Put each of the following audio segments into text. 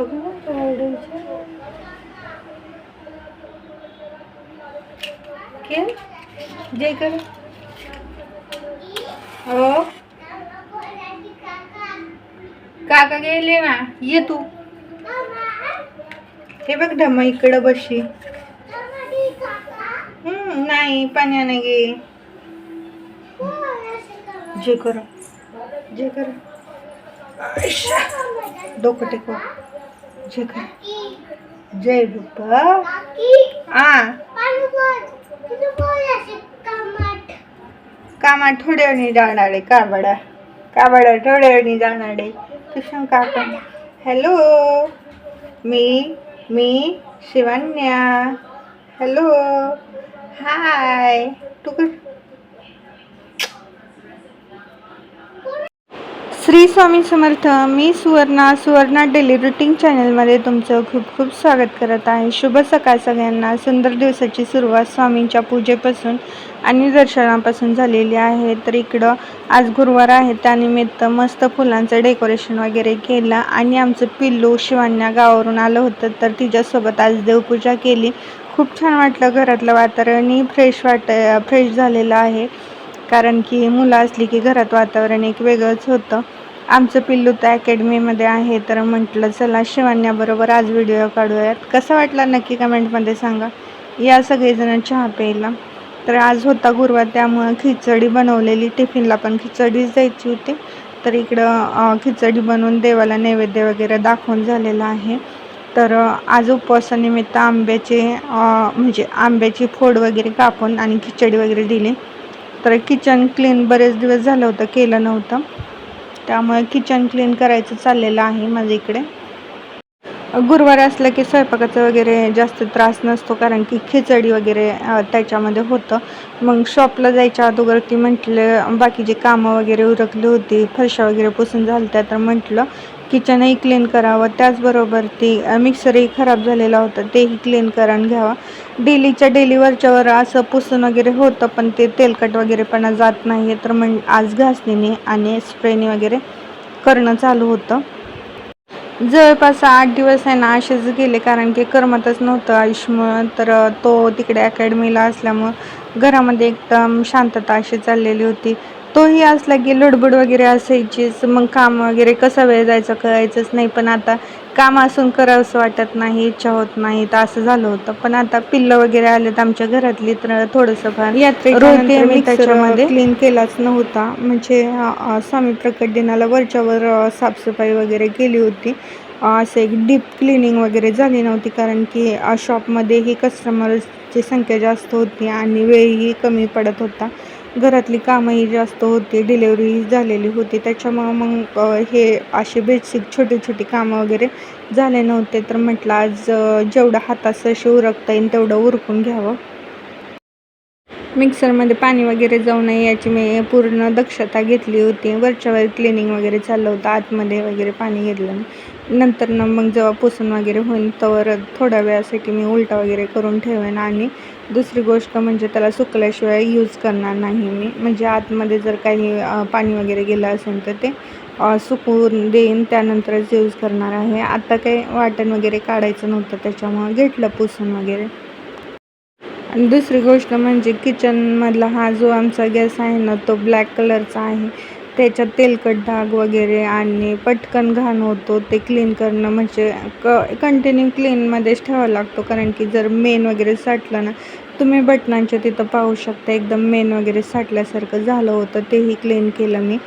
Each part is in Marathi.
जय बाप्पा का जे कर हो. काका गेले ना ये तू. हे बघ ढमा इकडं बशी. हम्म, नाही पाण्याने गे जे कर जे कर डोकं टेको जय बाप्पा आ. कामा थोड्या वेळी जाणार आहे काबडा. काबडा जाणार आहे. कृष्ण काका. हॅलो मी मी शिवान्या. हॅलो हाय तू कर श्री स्वामी समर्थ मी सुवर्णा सुवर्णा डेली रुटीन चॅनलमध्ये तुमचं खूप खूप स्वागत करत आहे. शुभ सकाळ सगळ्यांना. सुंदर दिवसाची सुरुवात स्वामींच्या पूजेपासून आणि दर्शनापासून झालेली आहे. तर इकडं आज गुरुवार आहे. त्यानिमित्त मस्त फुलांचं डेकोरेशन वगैरे केलं आणि आमचं पिल्लू शिवान्या गावावरून आलं होतं. तर तिच्यासोबत आज देवपूजा केली. खूप छान वाटलं घरातलं वातावरणही फ्रेश वाट फ्रेश झालेलं आहे. कारण की मुलं असली की घरात वातावरण एक वेगळंच होतं. आमचं पिल्लू तर अकॅडमीमध्ये आहे तर म्हटलं चला शिवान्याबरोबर आज व्हिडिओ काढूयात. कसा वाटला नक्की कमेंटमध्ये सांगा. या सगळेजण चहा प्यायला. तर आज होता गुरुवार त्यामुळं खिचडी बनवलेली. टिफिनला पण खिचडीच द्यायची होती. तर इकडं खिचडी बनवून देवाला नैवेद्य वगैरे दाखवून झालेला आहे. तर आज उपवासानिमित्त आंब्याचे म्हणजे आंब्याची फोड वगैरे कापून आणि खिचडी वगैरे दिली. तर किचन क्लीन बरेच दिवस झालं होतं केलं नव्हतं. त्यामुळे किचन क्लीन करायचं चाललेलं आहे माझ्या इकडे. गुरुवार असलं की स्वयंपाकाचं वगैरे जास्त त्रास नसतो कारण की खिचडी वगैरे त्याच्यामध्ये होतं. मग शॉपला जायच्या अगोदर ती म्हटलं बाकीची कामं वगैरे उरकली होती फरशा वगैरे पुसून झाल्या तर म्हटलं किचनही क्लीन करावं. त्याचबरोबर ती मिक्सरही खराब झालेला होता. तेही क्लीन करून घ्यावा. डेलीच्या डेली वरच्यावर असं पुसून वगैरे होतं पण ते तेलकट वगैरेपणा जात नाही आहे तर म्हण आज घासणीने आणि स्प्रेने वगैरे करणं चालू होतं. जवळपास आठ दिवस आहे ना असेच गेले. कारण की करमतच नव्हतं आयुष्यमुळं. तर तो तिकडे अकॅडमीला असल्यामुळं घरामध्ये एकदम शांतता अशी चाललेली होती. तोही असला की लडबड वगैरे असायचीच मग काम वगैरे कसा वेळ जायचं कळायचंच नाही. पण आता काम असून करावंसं वाटत नाही इच्छा होत नाही तर असं झालं होतं. पण आता पिल्लं वगैरे आलेत आमच्या घरातली तर थोडंसं फार त्याच्यामध्ये क्लीन केलाच नव्हता. म्हणजे स्वामी प्रकट दिनाला वरच्यावर साफसफाई वगैरे केली होती. असं एक डीप क्लिनिंग वगैरे झाली नव्हती कारण की शॉपमध्येही कस्टमर्सची संख्या जास्त होती आणि वेळही कमी पडत होता. घरातली कामंही जास्त होती डिलेवरी झालेली होती. त्याच्यामुळं मग हे असे बेसिक छोटी छोटी कामं वगैरे झाले नव्हते. तर म्हटलं आज जेवढं हाताचं असे उरकता येईल तेवढं उरकून घ्यावं. मिक्सरमध्ये पाणी वगैरे जाऊ नये याची मी पूर्ण दक्षता घेतली होती. वरच्यावर क्लिनिंग वगैरे चाललं होतं. आतमध्ये वगैरे पाणी घेतलं नाही. नंतर ना मग जेव्हा पुसून वगैरे होईल तर थोड्या वेळासाठी मी उलटा वगैरे करून ठेवेन आणि दुसरी गोष्ट म्हणजे त्याला सुकल्याशिवाय यूज करणार नाही मी. म्हणजे आतमध्ये जर काही पाणी वगैरे गेलं असेल तर ते सुकवून देईन त्यानंतरच यूज करणार आहे. आता काही वाटण वगैरे काढायचं नव्हतं त्याच्यामुळं घेतलं पुसून वगैरे. आणि दुसरी गोष्ट म्हणजे किचनमधला हा जो आमचा गॅस आहे ना तो ब्लॅक कलरचा आहे. त्याच्यात तेलकट डाग वगैरे आणि पटकन घाण होतो ते क्लीन करणं म्हणजे क कंटिन्यू क्लीनमध्येच ठेवावा लागतो. कारण की जर मेन वगैरे साठलं ना तुम्ही बटनांच्या तिथं पाहू शकता एकदम मेन वगैरे साठल्यासारखं झालं होतं तेही क्लीन केलं मी.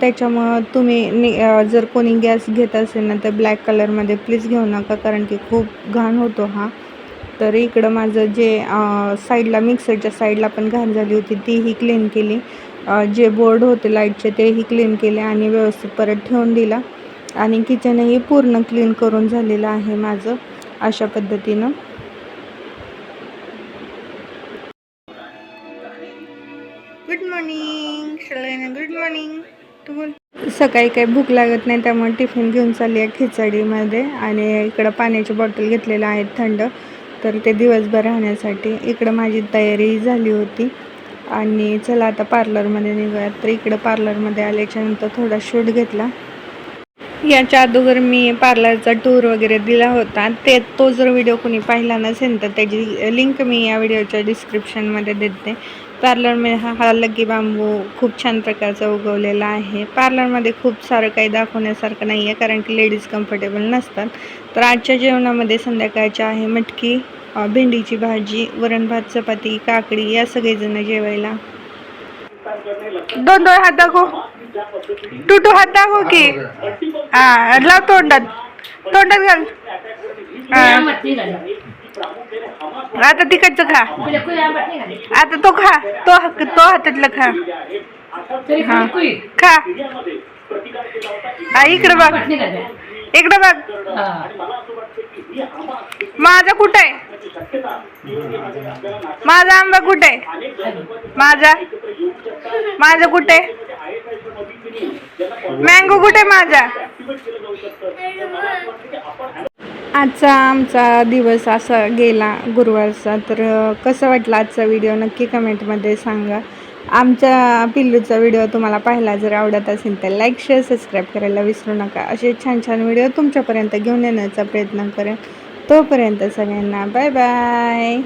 त्याच्यामुळं तुम्ही नि जर कोणी गॅस घेत असेल ना तर ब्लॅक कलरमध्ये प्लीज घेऊ नका कारण की खूप घाण होतो हा. तर इकडं माझं जे साईडला मिक्सरच्या साईडला पण घाण झाली होती तीही क्लीन केली. जे बोर्ड होते लाईटचे तेही क्लीन केले आणि व्यवस्थित परत ठेवून दिला. आणि किचनही पूर्ण क्लीन करून झालेलं आहे माझं अशा पद्धतीनं. गुड मॉर्निंग सगळ्यांना गुड मॉर्निंग तू बोल सकाळी काही भूक लागत नाही त्यामुळे टिफिन घेऊन चालली आहे खिचडीमध्ये. आणि इकडं पाण्याची बॉटल घेतलेलं आहे थंड. तर ते दिवसभर राहण्यासाठी इकडं माझी तयारी झाली होती. आणि चला आता पार्लरमध्ये निघूयात तर इकडं पार्लरमध्ये आल्याच्यानंतर थोडा शूट घेतला. याच्या अगोदर मी पार्लरचा टूर वगैरे दिला होता. ते तो जर व्हिडिओ कोणी पाहिला नसेल तर त्याची लिंक मी या व्हिडिओच्या डिस्क्रिप्शनमध्ये देते. पार्लरमध्ये हा हा लग्गी बांबू खूप छान प्रकारचा उगवलेला आहे. पार्लरमध्ये खूप सारं काही दाखवण्यासारखं नाही आहे कारण की लेडीज कम्फर्टेबल नसतात. तर आजच्या जेवणामध्ये संध्याकाळच्या आहे मटकी भेंडीची भाजी वरण भात चपाती काकडी या सगळेजण जेवायला. दोन दोन हात दाखव. टू टू हात दाखव की. हा लाव तोंडात. तोंडात घाल. हा. आता तिकडचं खा. आता तो खा. तो तो हातातलं खा. हा. खा. हा इकडे बघ. इकडे बघ. माझा कुठं आहे? माझा आंबा कुठे आहे? माझा? माझा कुठे मँगो कुठे माझा? आजचा आमचा दिवस असा गेला गुरुवारचा तर कसं वाटलं आजचा व्हिडिओ नक्की कमेंटमध्ये सांगा. आमच्या पिल्लूचा व्हिडिओ तुम्हाला पाहायला जर आवडत असेल तर लाईक शेअर सबस्क्राईब करायला विसरू नका. असे छान छान व्हिडिओ तुमच्यापर्यंत घेऊन येण्याचा प्रयत्न करेन. तोपर्यंत सगळ्यांना बाय बाय